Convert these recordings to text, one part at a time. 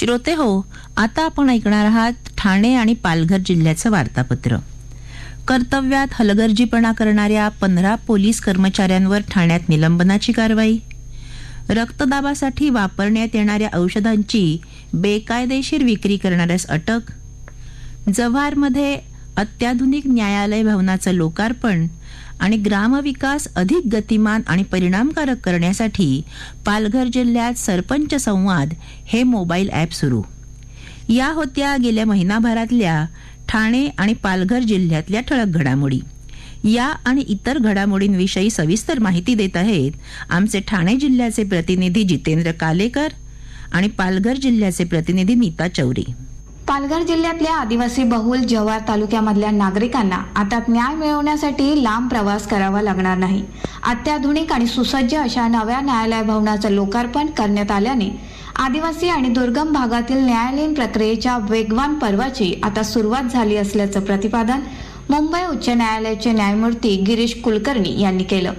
श्रोते हो. आता आपण ऐकणार आहात ठाणे आणि पालघर जिल्ह्याचं वार्तापत्र. कर्तव्यात हलगर्जीपणा करणाऱ्या पंधरा पोलीस कर्मचाऱ्यांवर ठाण्यात निलंबनाची कारवाई. रक्तदाबासाठी वापरण्यात येणाऱ्या औषधांची बेकायदेशीर विक्री करणाऱ्यास अटक. जव्हारमध्ये अत्याधुनिक न्यायालय भवनाचं लोकार्पण. आणि ग्रामविकास अधिक गतिमान आणि परिणामकारक करण्यासाठी पालघर जिल्ह्यात सरपंच संवाद हे मोबाईल ॲप सुरू. या होत्या गेल्या महिनाभरातल्या ठाणे आणि पालघर जिल्ह्यातल्या ठळक घडामोडी. या आणि इतर घडामोडींविषयी सविस्तर माहिती देत आहेत आमचे ठाणे जिल्ह्याचे प्रतिनिधी जितेंद्र कालेकर आणि पालघर जिल्ह्याचे प्रतिनिधी नीता चौरी. पालघर जिल्ह्यातल्या आदिवासी बहुल जव्हार तालुक्यामधल्या नागरिकांना आता न्याय मिळवण्यासाठी लांब प्रवास करावा लागणार नाही. अत्याधुनिक आणि सुसज्ज अशा नव्या न्यायालय भवनाचं लोकार्पण करण्यात आल्याने आदिवासी आणि दुर्गम भागातील न्यायालयीन प्रक्रियेच्या वेगवान पर्वाची आता सुरुवात झाली असल्याचं प्रतिपादन मुंबई उच्च न्यायालयाचे न्यायमूर्ती गिरीश कुलकर्णी यांनी केलं.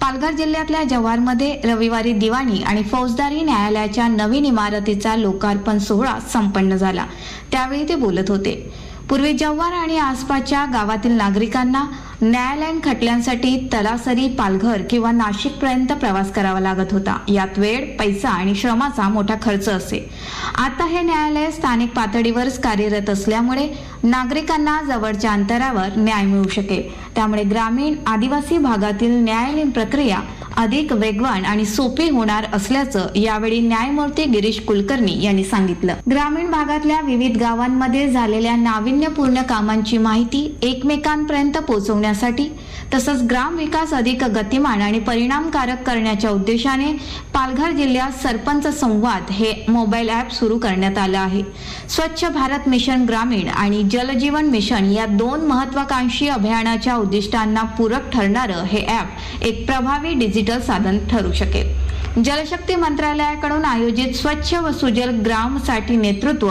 पालघर जिल्ह्यातल्या जव्हारमध्ये रविवारी दिवाणी आणि फौजदारी न्यायालयाच्या नवीन इमारतीचा लोकार्पण सोहळा संपन्न झाला. त्यावेळी ते बोलत होते. पूर्वी जव्हार आणि आसपासच्या गावातील नागरिकांना न्यायालयीन खटल्यांसाठी तलासरी पालघर किंवा नाशिकपर्यंत प्रवास करावा लागत होता. यात वेळ पैसा आणि श्रमाचा मोठा खर्च असे. आता हे न्यायालय स्थानिक पातळीवरच कार्यरत असल्यामुळे नागरिकांना जवळच्या अंतरावर न्याय मिळू शकेल. त्यामुळे ग्रामीण आदिवासी भागातील न्यायालयीन प्रक्रिया अधिक वेगवान आणि सोपी होणार असल्याचं यावेळी न्यायमूर्ती गिरीश कुलकर्णी यांनी सांगितलं. ग्रामीण भागातल्या विविध गावांमध्ये झालेल्या नाविन्यपूर्ण कामांची माहिती एकमेकांपर्यंत पोहोचवण्यासाठी तसंच ग्राम विकास अधिक गतिमान आणि परिणामकारक करण्याच्या उद्देशाने पालघर जिल्ह्यात सरपंच संवाद हे मोबाईल ॲप सुरू करण्यात आलं आहे. स्वच्छ भारत मिशन ग्रामीण आणि जलजीवन मिशन या दोन महत्वाकांक्षी अभियानाच्या उद्दिष्टांना पूरक ठरणारं हे ॲप एक प्रभावी डिजिटल साधन ठरू शकेल. जलशक्ती मंत्रालयाकडून आयोजित स्वच्छ व सुजल ग्रामसाठी नेतृत्व.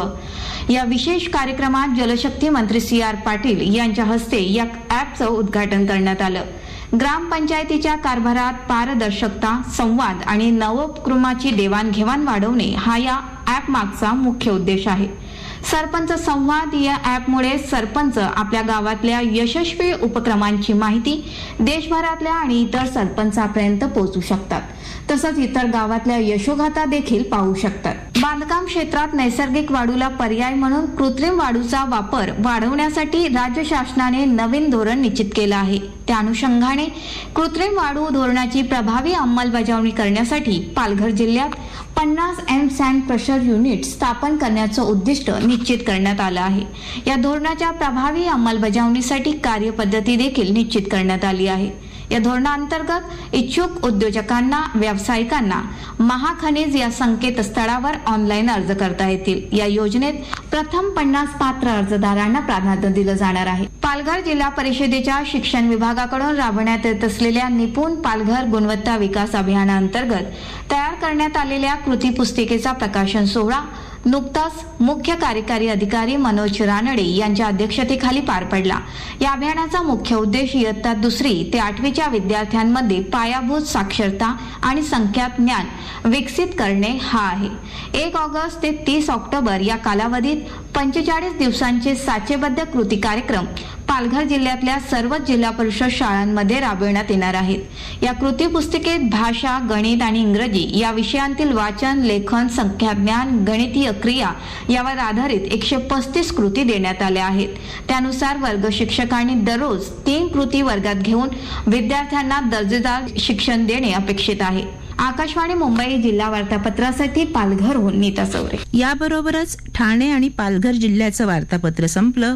या विशेष कार्यक्रमात जलशक्ती मंत्री सी आर पाटील यांच्या हस्ते या ॲपचं उद्घाटन करण्यात आलं. ग्रामपंचायतीच्या कारभारात पारदर्शकता संवाद आणि नवोपक्रमाची देवाणघेवाण वाढवणे हा या ॲपमागचा मुख्य उद्देश आहे. सरपंच संवाद या ॲपमुळे सरपंच आपल्या गावातल्या यशस्वी उपक्रमांची माहिती देशभरातल्या आणि इतर सरपंचापर्यंत पोहोचू शकतात. तसंच इतर गावातल्या यशोगाथा देखील पाहू शकतात. बांधकाम क्षेत्रात नैसर्गिक वाढूला पर्याय म्हणून कृत्रिम वाढूचा वापर वाढवण्यासाठी राज्य शासनाने नवीन धोरण निश्चित केलं आहे. त्या अनुषंगाने कृत्रिम वाढू धोरणाची प्रभावी अंमलबजावणी करण्यासाठी पालघर जिल्ह्यात पन्नास एम सँड प्रेशर युनिट स्थापन करण्याचं उद्दिष्ट निश्चित करण्यात आलं आहे. या धोरणाच्या प्रभावी अंमलबजावणीसाठी कार्यपद्धती देखील निश्चित करण्यात आली आहे. या धोरणाअंतर्गत इच्छुक उद्योजकांना व्यावसायिकांना महाखनिज या संकेतस्थळावर ऑनलाईन अर्ज करता येतील. या योजनेत प्रथम पन्नास पात्र अर्जदारांना प्राधान्य दिलं जाणार आहे. पालघर जिल्हा परिषदेच्या शिक्षण विभागाकडून राबवण्यात येत असलेल्या निपुण पालघर गुणवत्ता विकास अभियानाअंतर्गत तयार करण्यात आलेल्या कृती पुस्तिकेचा प्रकाशन सोहळा नुकताच मुख्य कार्यकारी अधिकारी मनोज रानडे यांच्या अध्यक्षतेखाली पार पडला. या अभियानाचा मुख्य उद्देश इयत्ता दुसरी ते आठवीच्या विद्यार्थ्यांमध्ये पायाभूत साक्षरता आणि संख्यात ज्ञान विकसित करणे हा आहे. एक ऑगस्ट ते तीस ऑक्टोबर या कालावधीत पंचेचाळीस दिवसांचे साचेबद्ध कृती कार्यक्रम पालघर जिल्ह्यातल्या सर्वच जिल्हा परिषद शाळांमध्ये राबविण्यात येणार आहेत. या कृती पुस्तिकेत भाषा गणित आणि इंग्रजी या विषयांतील वाचन लेखन संख्याज्ञान गणितीय क्रिया यावर आधारित एकशे पस्तीस कृती देण्यात आल्या आहेत. त्यानुसार वर्ग शिक्षकांनी दररोज तीन कृती वर्गात घेऊन विद्यार्थ्यांना दर्जेदार शिक्षण देणे अपेक्षित आहे. आकाशवाणी मुंबई जिल्हा वार्तापत्रासाठी पालघरहून नीता चौरे याबरोबरच ठाणे आणि पालघर जिल्ह्याचं वार्तापत्र संपलं.